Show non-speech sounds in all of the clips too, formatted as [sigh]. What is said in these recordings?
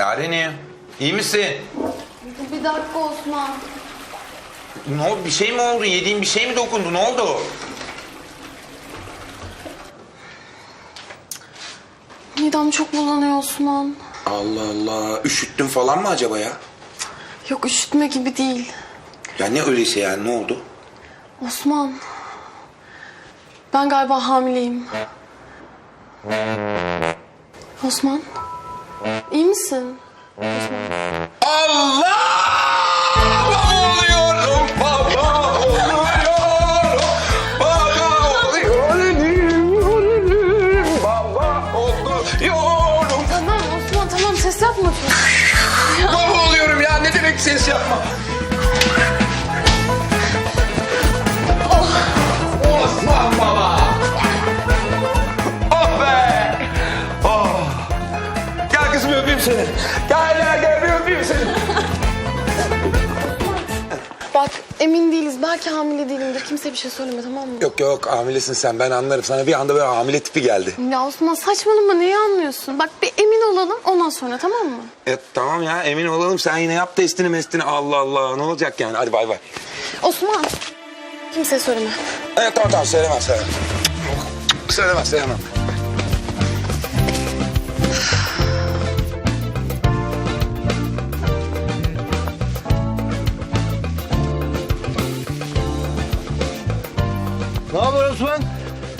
Yarenim, iyi misin? Bir dakika Osman. Ne oldu? Bir şey mi oldu? Yediğin bir şey mi dokundu? Ne oldu? Midem çok bulanıyor Osman. Allah Allah. Üşüttün falan mı acaba ya? Yok üşütme gibi değil. Ya ne öyleyse yani ne oldu? Osman. Ben galiba hamileyim. Osman. İyi misin? Allah! Emin değiliz. Belki hamile değilimdir. Kimse bir şey söyleme tamam mı? Yok yok hamilesin sen ben anlarım. Sana bir anda böyle hamile tipi geldi. Ya Osman saçmalama neyi anlıyorsun? Bak bir emin olalım ondan sonra tamam mı? E, tamam ya emin olalım sen yine yap testini mestini Allah Allah ne olacak yani hadi bay bay. Osman. Kimseye söyleme. Evet tamam tamam söylemem söylemem. Söylemem söylemem. Osman?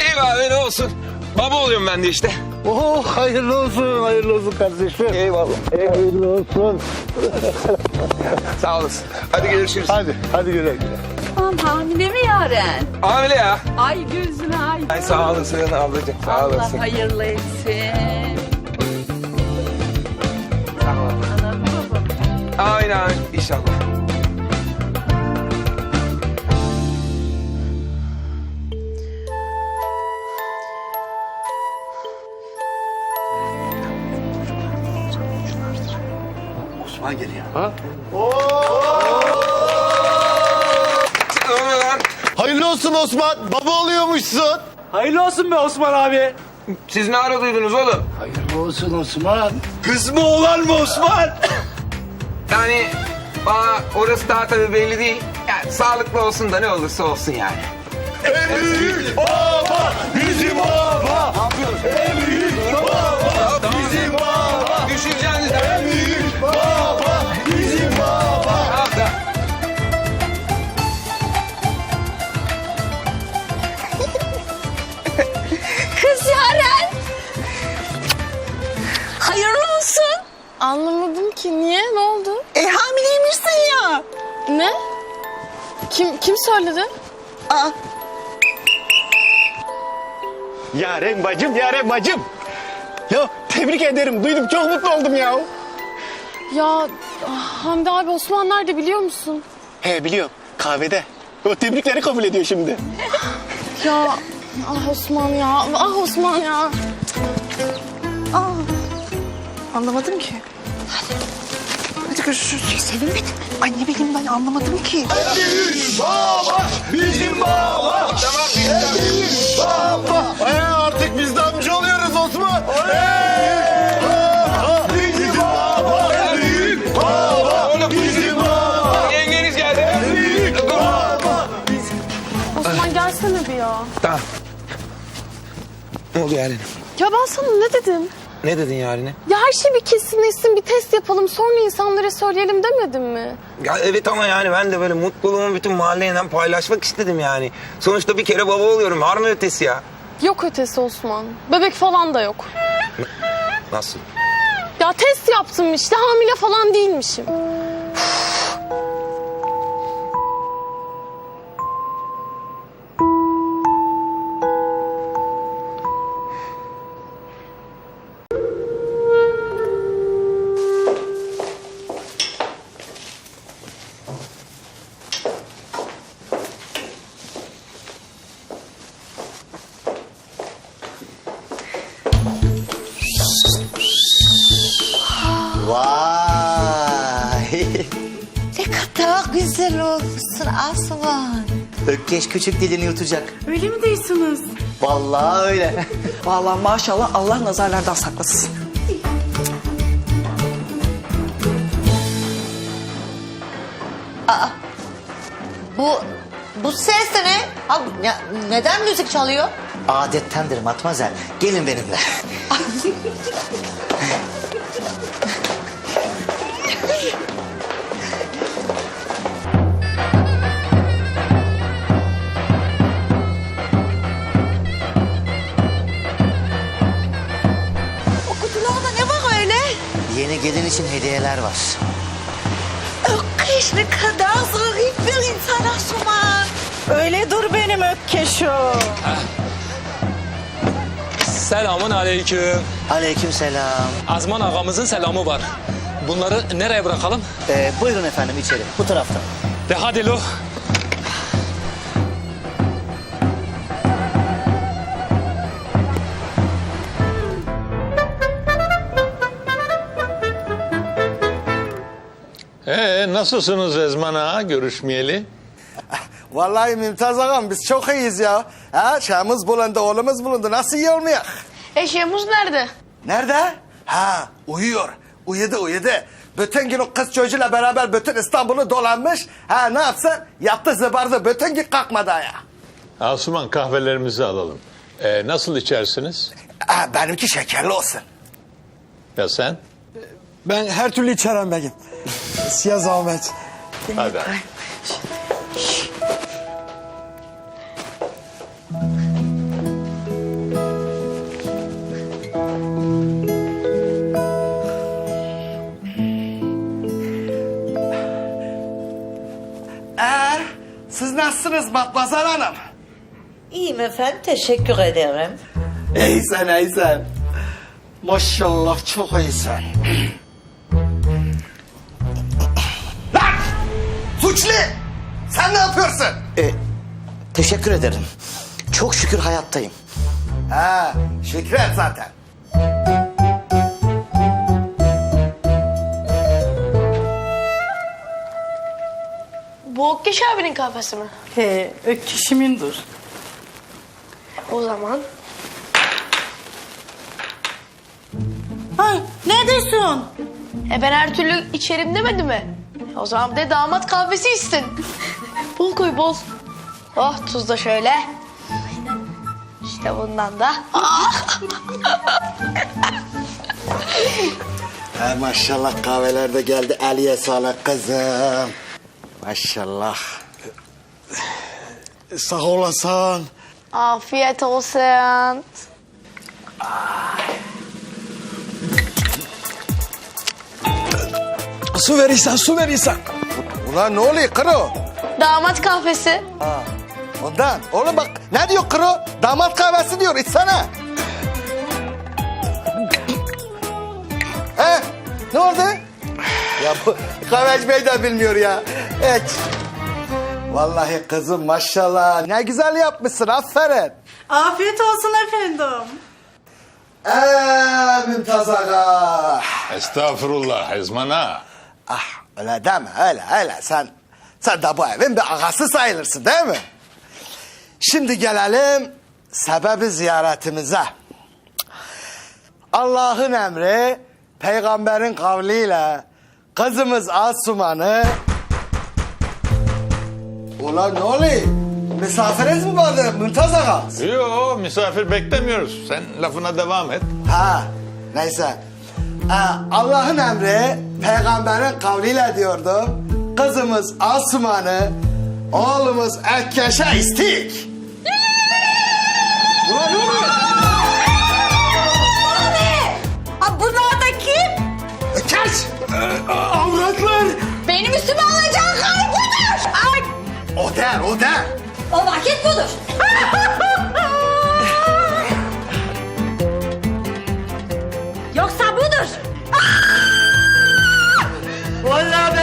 İyi abi ne olsun. Baba oluyorum ben de işte. Oo hayırlı olsun, hayırlı olsun kardeşim. Eyvallah. Hayırlı olsun. [laughs] Sağ olasın. Hadi görüşürüz. Hadi, hadi güle güle. Aman hamile mi Yaren? Hamile ya. Ay gözüne ay. Ay sağ olasın ablacığım sağ Allah olasın. hayırlı etsin. Sağ ol. Mı babam? Amin inşallah. Ne lan? Hayırlı olsun Osman. Baba oluyormuşsun. Hayırlı olsun be Osman abi. Siz ne ara duydunuz oğlum? Hayırlı olsun Osman. Kız mı oğlan mı Osman? Yani bana orası daha tabii belli değil. Yani sağlıklı olsun da ne olursa olsun yani. En büyük baba bizim baba. En büyük baba bizim baba. Düşüneceğiniz En büyük baba Kim söyledi? Aa, Yaren bacım, Yaren bacım. Ya tebrik ederim. Duydum çok mutlu oldum ya. Ya ah, Hamdi abi Osman nerede biliyor musun? He biliyorum. Kahvede. O tebrikleri kabul ediyor şimdi. Ya ah Osman ya ah Osman ya. Anlamadım ki. Hadi görüşürüz. Sevinmedim. Ay ne bileyim ben anlamadım ki. Baba bizim baba. Tamam bizim baba. Ee, artık biz de amca oluyoruz Osman. Baba bizim baba. Büyük baba bizim baba. Yengeniz geldi. Büyük baba. Osman gelsene bir ya. Tamam. Ne oldu yani? Ya ben sana ne dedim? Ne dedin yarine? Ya her şey bir kesinleşsin bir test yapalım sonra insanlara söyleyelim demedim mi? Ya evet ama yani ben de böyle mutluluğumu bütün mahalleyle paylaşmak istedim yani. Sonuçta bir kere baba oluyorum. Var mı ötesi ya? Yok ötesi Osman. Bebek falan da yok. Nasıl? Ya test yaptım işte hamile falan değilmişim. Asuman. Ökkeş küçük dilini yutacak. Öyle mi diyorsunuz? Vallahi öyle. Vallahi maşallah Allah nazarlardan saklasın. Aa, bu bu ses ne? Ha, ne neden müzik çalıyor? Adettendir matmazel. Gelin benimle. [laughs] için hediyeler var. Ökkeş ne kadar zarif bir insan Asuman. Öyle dur benim ökkeşim. Selamun aleyküm. Aleyküm selam. Azman ağamızın selamı var. Bunları nereye bırakalım? Ee, buyurun efendim içeri. Bu taraftan. De hadi lo. Ee, nasılsınız Ezman Ağa görüşmeyeli? Vallahi Mümtaz ağam biz çok iyiyiz ya. Ha, çağımız bulundu, oğlumuz bulundu. Nasıl iyi olmayak? Eşeğimiz nerede? Nerede? Ha, uyuyor. Uyudu, uyudu. Bütün gün o kız çocuğuyla beraber bütün İstanbul'u dolanmış. Ha, ne yapsın? Yattı zıbardı. Bütün gün kalkmadı ya. Asuman kahvelerimizi alalım. Ee, nasıl içersiniz? Ha, benimki şekerli olsun. Ya sen? Ben her türlü içerim begim. Siyah zahmet. Hadi. Ee, siz nasılsınız Matmazar Hanım? İyiyim efendim. Teşekkür ederim. İyisin, iyisin. Maşallah çok iyisin. Suçlu! Sen ne yapıyorsun? Ee, teşekkür ederim. Çok şükür hayattayım. Ha, Şükret zaten. Bu Okkeş abinin kafesi mi? He, ökkeşimindir. O zaman Ha, ne diyorsun? e ben her türlü içerim demedi mi? O zaman bir de damat kahvesi içsin. bol koy bol. Oh tuz da şöyle. İşte bundan da. [laughs] Ha, maşallah kahveler de geldi. Aliye sağlık kızım. Maşallah. Sağ olasın. Afiyet olsun. Su verirsen, su verirsen. Ulan ne oluyor kro? Damat kahvesi. Ondan. Oğlum bak ne diyor kro? Damat kahvesi diyor içsene. He? Ne oldu? Ya bu kahveci bey de bilmiyor ya. Evet. Vallahi kızım maşallah. Ne güzel yapmışsın aferin. Afiyet olsun efendim. Eee Mümtaz Ağa. Estağfurullah Ezman Ağa. Ah öyle deme öyle öyle sen sen de bu evin bir ağası sayılırsın değil mi? Şimdi gelelim sebebi ziyaretimize. Allah'ın emri peygamberin kavliyle kızımız Asuman'ı Ulan ne oluyor? Misafiriz mi vardı Mümtaz Ağa? Yo misafir beklemiyoruz. Sen lafına devam et. Ha neyse. Ha, Allah'ın emri peygamberin kavliyle diyordum. Kızımız Asuman'ı oğlumuz Ekkeş'e istik.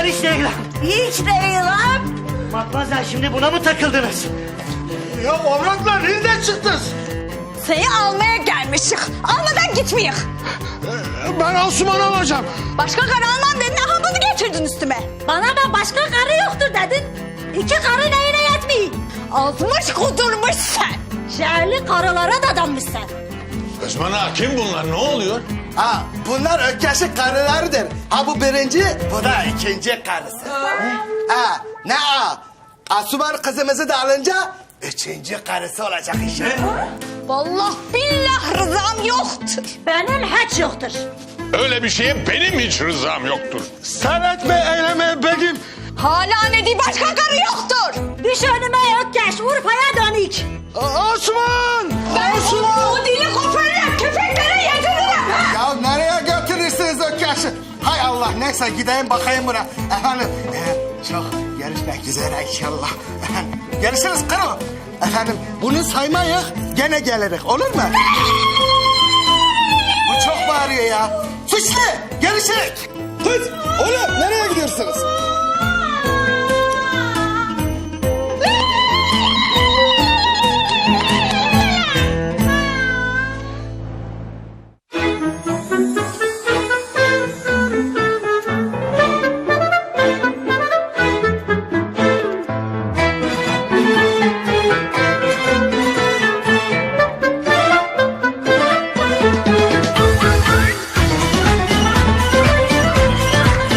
Ben hiç değilim. Hiç değil lan. Matmazel şimdi buna mı takıldınız? Ya avratlar nereden çıktınız? Seni almaya gelmişik. Almadan gitmeyik. Ben Asuman alacağım. Başka karı almam dedin aha bunu getirdin üstüme. Bana da başka karı yoktur dedin. İki karı neyine yetmiyor. Azmış kudurmuş sen. Şehirli karılara da danmışsın. Ezman Ağa kim bunlar ne oluyor? Ha bunlar Ökkeş'in karılarıdır. Ha bu birinci bu da ikinci karısı. Ha Ne a? Asuman kızımızı da alınca üçüncü karısı olacak işte. Vallahi billah rızam yoktur. Benim hiç yoktur. Öyle bir şeye benim hiç rızam yoktur. Sen etme eyleme begim. Hala ne diye başka karı yoktur. Düş önüme Ökkeş, Urfa'ya dönük. Osman! Ben o dili koparırım, Hay Allah neyse gideyim bakayım buna. Efendim e, çok görüşmek üzere inşallah. Efendim, görüşürüz kırım. Efendim bunu saymayız gene gelirik olur mu? Bu çok bağırıyor ya. Suçlu görüşürüz. Kız oğlum nereye gidiyorsunuz?